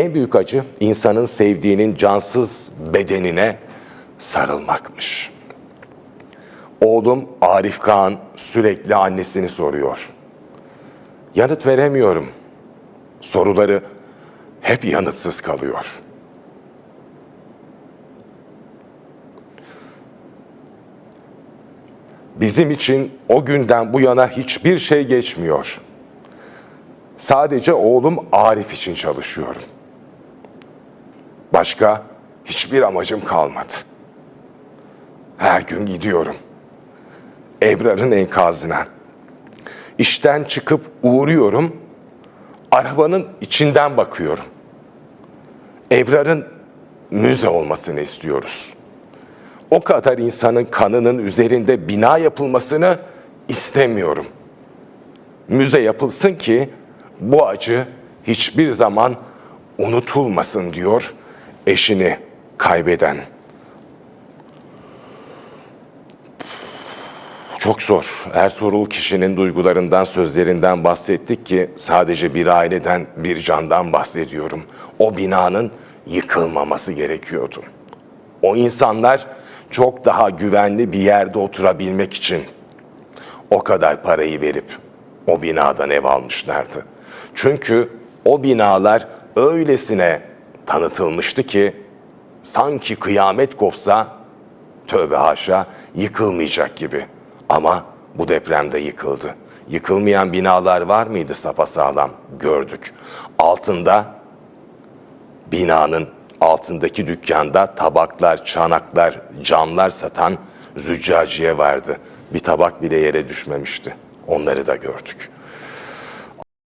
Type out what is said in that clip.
En büyük acı insanın sevdiğinin cansız bedenine sarılmakmış. Oğlum Arif Kağan sürekli annesini soruyor. Yanıt veremiyorum. Soruları hep yanıtsız kalıyor. Bizim için o günden bu yana hiçbir şey geçmiyor. Sadece oğlum Arif için çalışıyorum. Başka hiçbir amacım kalmadı. Her gün gidiyorum. Ebrar'ın enkazına. İşten çıkıp uğruyorum. Arabanın içinden bakıyorum. Ebrar'ın müze olmasını istiyoruz. O kadar insanın kanının üzerinde bina yapılmasını istemiyorum. Müze yapılsın ki bu acı hiçbir zaman unutulmasın diyor eşini kaybeden. Çok zor. Ertuğrul kişinin duygularından, sözlerinden bahsettik ki sadece bir aileden, bir candan bahsediyorum. O binanın yıkılmaması gerekiyordu. O insanlar çok daha güvenli bir yerde oturabilmek için o kadar parayı verip o binadan ev almışlardı. Çünkü o binalar öylesine tanıtılmıştı ki sanki kıyamet kopsa tövbe haşa yıkılmayacak gibi. Ama bu depremde yıkıldı. Yıkılmayan binalar var mıydı sapasağlam? Gördük. Altında binanın altındaki dükkanda tabaklar, çanaklar, camlar satan züccaciye vardı. Bir tabak bile yere düşmemişti. Onları da gördük.